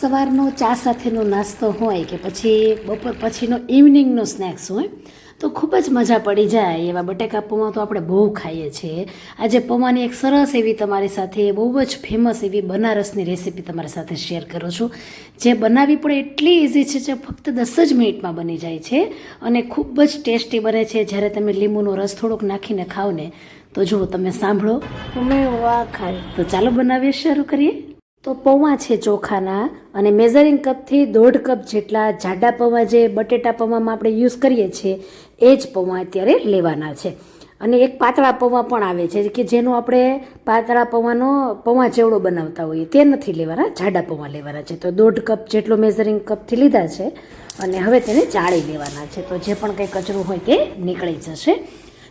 સવારનો ચા સાથેનો નાસ્તો હોય કે પછી બપોર પછીનો ઇવનિંગનો સ્નેક્સ હોય તો ખૂબ જ મજા પડી જાય. એવા બટેકા પૌવા તો આપણે બહુ ખાઈએ છીએ. આજે પૌવાની એક સરસ એવી તમારી સાથે બહુ જ ફેમસ એવી બનારસની રેસીપી તમારી સાથે શેર કરું છું. જે બનાવવી પણ એટલી ઇઝી છે જે ફક્ત દસ જ મિનિટમાં બની જાય છે અને ખૂબ જ ટેસ્ટી બને છે. જ્યારે તમે લીંબુનો રસ થોડોક નાખીને ખાઓ ને તો જુઓ તમે સાંભળો. મેં વાહ ખાય તો ચાલો બનાવીએ શરૂ કરીએ. તો પૌવા છે ચોખાના અને મેઝરિંગ કપથી દોઢ કપ જેટલા જાડા પૌવા જે બટેટા પૌવામાં આપણે યુઝ કરીએ છીએ, એ જ પૌવા અત્યારે લેવાના છે. અને એક પાતળા પૌવા પણ આવે છે કે જેનો આપણે પાતળા પૌવાનો પૌવા ચેવડો બનાવતા હોઈએ, તે નથી લેવાના, જાડા પૌવા લેવાના છે. તો દોઢ કપ જેટલો મેઝરિંગ કપથી લીધા છે અને હવે તેને ચાળી લેવાના છે. તો જે પણ કંઈ કચરું હોય તે નીકળી જશે.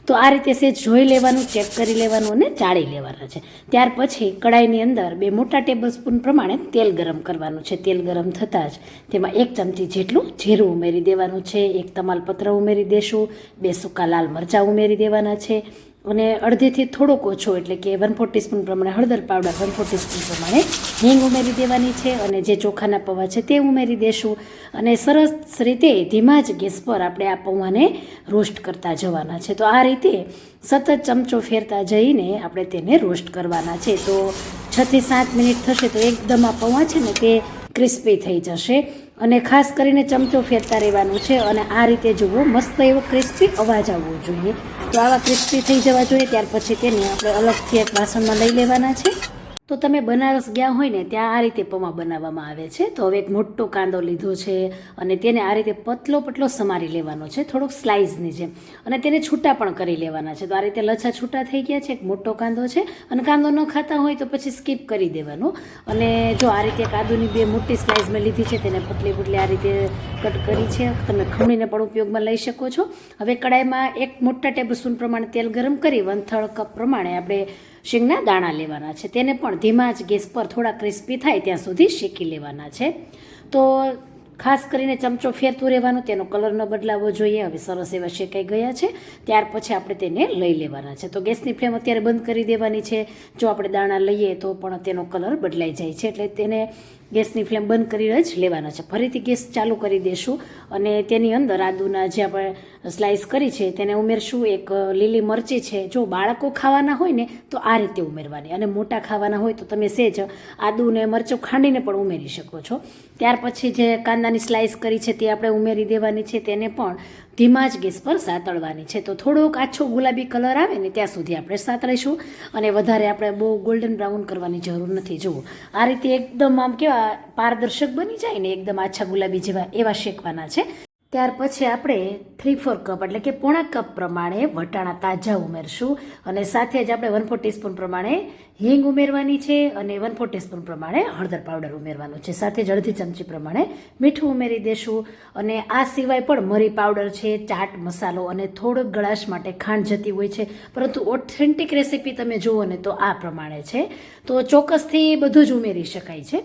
તો આ રીતે સેજ જોઈ લેવાનું, ચેક કરી લેવાનું અને ચાળી લેવાના છે. ત્યાર પછી કડાઈની અંદર બે મોટા ટેબલ સ્પૂન પ્રમાણે તેલ ગરમ કરવાનું છે. તેલ ગરમ થતાં જ તેમાં એક ચમચી જેટલું જીરું ઉમેરી દેવાનું છે. એક તમાલપત્ર ઉમેરી દેશું. બે સૂકા લાલ મરચાં ઉમેરી દેવાના છે. અને અડધીથી થોડોક ઓછો એટલે કે વન ફોર ટીસ્પૂન પ્રમાણે હળદર પાવડર વન ફોર ટીસ્પૂન પ્રમાણે હિંગ ઉમેરી દેવાની છે અને જે ચોખાના પૌવા છે તે ઉમેરી દેશું. અને સરસ રીતે ધીમા જ ગેસ પર આપણે આ પૌવાને રોસ્ટ કરતા જવાના છે. તો આ રીતે સતત ચમચો ફેરતા જઈને આપણે તેને રોસ્ટ કરવાના છે. તો છથી સાત મિનિટ થશે તો એકદમ આ પૌવા છે ને તે ક્રિસ્પી થઈ જશે. અને ખાસ કરીને ચમચો ફેરતા રહેવાનું છે અને આ રીતે જુઓ, મસ્ત એવો ક્રિસ્પી અવાજ આવવો જોઈએ. તો આવા ક્રિસ્પી થઈ જવા જોઈએ, ત્યાર પછી તેને આપણે અલગથી એક વાસણમાં લઈ લેવાના છે. તો તમે બનારસ ગયા હોય ને, ત્યાં આ રીતે પૌવા બનાવવામાં આવે છે. તો હવે એક મોટો કાંદો લીધો છે અને તેને આ રીતે પતલો પતલો સમારી લેવાનો છે, થોડોક સ્લાઇસની જેમ. અને તેને છૂટા પણ કરી લેવાના છે. તો આ રીતે લચ્છા છૂટા થઈ ગયા છે, એક મોટો કાંદો છે. અને કાંદો ન ખાતા હોય તો પછી સ્કીપ કરી દેવાનો. અને જો આ રીતે કાદુની બે મોટી સ્લાઇસ મેં લીધી છે, તેને પતલી પતલી આ રીતે કટ કરી છે. તમે ખમણીને પણ ઉપયોગમાં લઈ શકો છો. હવે કડાઈમાં એક મોટા ટેબલ સ્પૂન પ્રમાણે તેલ ગરમ કરી થર્ડ કપ પ્રમાણે આપણે શીંગના દાણા લેવાના છે. તેને પણ ધીમા જ ગેસ પર થોડા ક્રિસ્પી થાય ત્યાં સુધી શેકી લેવાના છે. તો ખાસ કરીને ચમચો ફેરતું રહેવાનું, તેનો કલર ન બદલાવવો જોઈએ. હવે સરસ એવા શેકાઈ ગયા છે. ત્યાર પછી આપણે તેને લઈ લેવાના છે. તો ગેસની ફ્લેમ અત્યારે બંધ કરી દેવાની છે. જો આપણે દાણા લઈએ તો પણ તેનો કલર બદલાઈ જાય છે. એટલે તેને ગેસની ફ્લેમ બંધ કરીને જ લેવાના છે. ફરીથી ગેસ ચાલુ કરી દેશું અને તેની અંદર આદુના જે આપણે સ્લાઇસ કરી છે તેને ઉમેરશું. એક લીલી મરચી છે. જો બાળકો ખાવાના હોય ને, તો આ રીતે ઉમેરવાની. અને મોટા ખાવાના હોય તો તમે સેજ આદુ ને મરચું ખાંડીને પણ ઉમેરી શકો છો. ત્યાર પછી જે કાંદાની સ્લાઇસ કરી છે તે આપણે ઉમેરી દેવાની છે. તેને પણ ધીમા જ ગેસ પર સાતળવાની છે. તો થોડોક આછો ગુલાબી કલર આવે ને ત્યાં સુધી આપણે સાતળીશું અને વધારે આપણે બહુ ગોલ્ડન બ્રાઉન કરવાની જરૂર નથી. જુઓ, આ રીતે એકદમ આમ કેવા પારદર્શક બની જાય ને એકદમ આછા ગુલાબી જેવા એવા શેકવાના છે. ત્યાર પછી આપણે થ્રી ફોર કપ એટલે કે પોણા કપ પ્રમાણે વટાણા તાજા ઉમેરશું અને સાથે જ આપણે વન ફોર ટીસ્પૂન પ્રમાણે હિંગ ઉમેરવાની છે અને વન ફોર ટીસ્પૂન પ્રમાણે હળદર પાવડર ઉમેરવાનું છે. સાથે જ અડધી ચમચી પ્રમાણે મીઠું ઉમેરી દેશું અને આ સિવાય પણ મરી પાવડર છે, ચાટ મસાલો અને થોડોક ગળાશ માટે ખાંડ જતી હોય છે. પરંતુ ઓથેન્ટિક રેસીપી તમે જુઓ ને તો આ પ્રમાણે છે. તો ચોક્કસથી બધું જ ઉમેરી શકાય છે.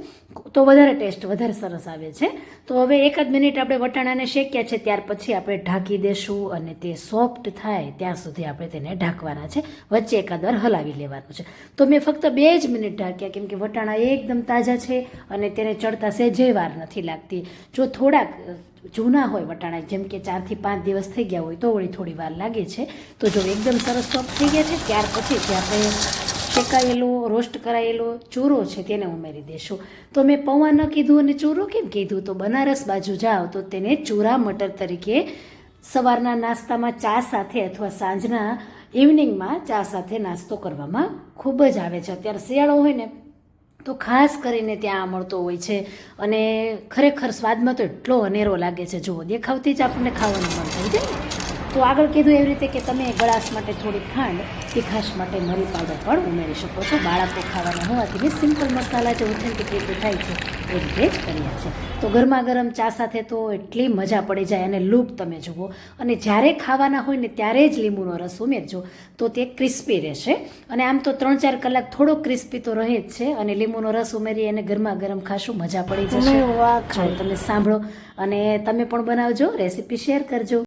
તો વધારે ટેસ્ટ વધારે સરસ આવે છે. તો હવે એકાદ મિનિટ આપણે વટાણાને શેક્યા છે ત્યાર પછી આપણે ઢાંકી દેશું અને તે સોફ્ટ થાય ત્યાં સુધી આપણે તેને ઢાંકવાના છે. વચ્ચે એકાદવાર હલાવી લેવાનું છે. તો મેં ફક્ત બે જ મિનિટ ઢાંક્યા, કેમ કે વટાણા એકદમ તાજા છે અને તેને ચડતા સેજે વાર નથી લાગતી. જો થોડાક જૂના હોય વટાણા, જેમ કે ચારથી પાંચ દિવસ થઈ ગયા હોય તો વળી થોડી વાર લાગે છે. તો જો એકદમ સરસ સોફ્ટ થઈ ગયા છે, ત્યાર પછી આપણે શેકાયેલો, રોસ્ટ કરાયેલો ચૂરો છે તેને ઉમેરી દેશું. તો મેં પૌવા ન કીધું અને ચૂરો કેમ કીધું? તો બનારસ બાજુ જાઓ, તો તેને ચૂરા મટર તરીકે સવારના નાસ્તામાં ચા સાથે અથવા સાંજના ઇવનિંગમાં ચા સાથે નાસ્તો કરવામાં ખૂબ જ આવે છે. અત્યારે શિયાળો હોય ને, તો ખાસ કરીને ત્યાં મળતો હોય છે અને ખરેખર સ્વાદમાં તો એટલો અનેરો લાગે છે. જુઓ, દેખાવથી જ આપણને ખાવાનું મન થઈ જાય. તો આગળ કીધું એવી રીતે કે તમે ગળાશ માટે થોડી ખાંડ તીખાશ માટે મરી પાવડર પણ ઉમેરી શકો છો. બાળકો ખાવાના હોવાથી મેં સિમ્પલ મસાલા જે ઓથેન્ટિક રીતે થાય છે એ રીતે જ કર્યા છે. તો ગરમા ગરમ ચા સાથે તો એટલી મજા પડી જાય અને લૂપ તમે જુઓ. અને જ્યારે ખાવાના હોય ને ત્યારે જ લીંબુનો રસ ઉમેરજો. તો તે ક્રિસ્પી રહેશે. અને આમ તો ત્રણ ચાર કલાક થોડો ક્રિસ્પી તો રહે જ છે અને લીંબુનો રસ ઉમેરી અને ગરમા ગરમ ખાશું મજા પડી જશે. તમે સાંભળો. અને તમે પણ બનાવજો રેસીપી શેર કરજો.